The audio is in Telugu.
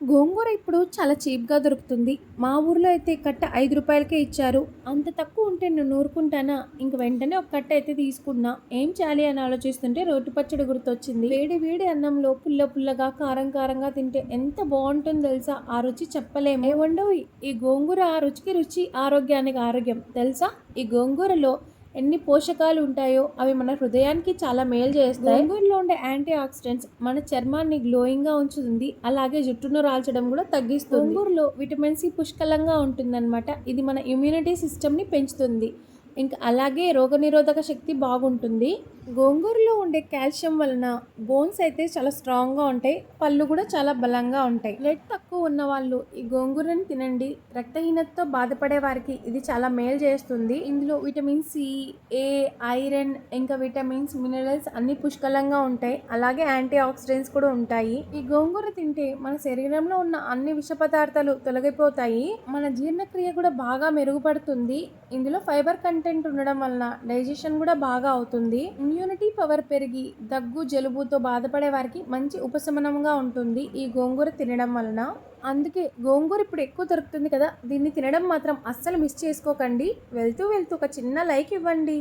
గోంగూర ఇప్పుడు చాలా చీప్గా దొరుకుతుంది. మా ఊర్లో అయితే కట్ట ఐదు రూపాయలకే ఇచ్చారు. అంత తక్కువ ఉంటే నేను నూరుకుంటానా? ఇంక వెంటనే ఒక కట్ట అయితే తీసుకున్నా. ఏం చేయాలి అని ఆలోచిస్తుంటే రోటి పచ్చడి గుర్తొచ్చింది. వేడి వేడి అన్నంలో పుల్ల పుల్లగా కారం కారంగా తింటే ఎంత బాగుంటుందో తెలుసా? ఆ రుచి చెప్పలేము. ఏమండవు ఈ గోంగూర ఆ రుచికి రుచి ఆరోగ్యానికి ఆరోగ్యం. తెలుసా? ఈ గోంగూరలో ఎన్ని పోషకాలు ఉంటాయో అవి మన హృదయానికి చాలా మేలు చేస్తాయి. గోంగూరలో ఉండే యాంటీ ఆక్సిడెంట్స్ మన చర్మాన్ని గ్లోయింగ్గా ఉంచుతుంది. అలాగే జుట్టును రాల్చడం కూడా తగ్గిస్తుంది. గోంగూరలో విటమిన్ సి పుష్కలంగా ఉంటుందన్నమాట. ఇది మన ఇమ్యూనిటీ సిస్టమ్ని పెంచుతుంది. ఇంకా అలాగే రోగనిరోధక శక్తి బాగుంటుంది. గోంగూరలో ఉండే కాల్షియం వలన బోన్స్ అయితే చాలా స్ట్రాంగ్గా ఉంటాయి. పళ్ళు కూడా చాలా బలంగా ఉంటాయి. బ్లడ్ తక్కువ ఉన్న వాళ్ళు ఈ గోంగూరని తినండి. రక్తహీనతతో బాధపడే వారికి ఇది చాలా మేలు చేస్తుంది. ఇందులో విటమిన్ సి ఏ ఐరన్ ఇంకా విటమిన్స్ మినరల్స్ అన్ని పుష్కలంగా ఉంటాయి. అలాగే యాంటీ ఆక్సిడెంట్స్ కూడా ఉంటాయి. ఈ గోంగూర తింటే మన శరీరంలో ఉన్న అన్ని విష పదార్థాలు తొలగిపోతాయి. మన జీర్ణక్రియ కూడా బాగా మెరుగుపడుతుంది. ఇందులో ఫైబర్ కంటెంట్ ఉండడం వలన డైజెషన్ కూడా బాగా అవుతుంది. ఇమ్యూనిటీ పవర్ పెరిగి దగ్గు జలుబుతో బాధపడే వారికి మంచి ఉపశమనంగా ఉంటుంది ఈ గోంగూర తినడం వలన. అందుకే గోంగూర ఇప్పుడు ఎక్కువ దొరుకుతుంది కదా దీన్ని తినడం మాత్రం అస్సలు మిస్ చేసుకోకండి. వెళ్తూ వెళ్తూ ఒక చిన్న లైక్ ఇవ్వండి.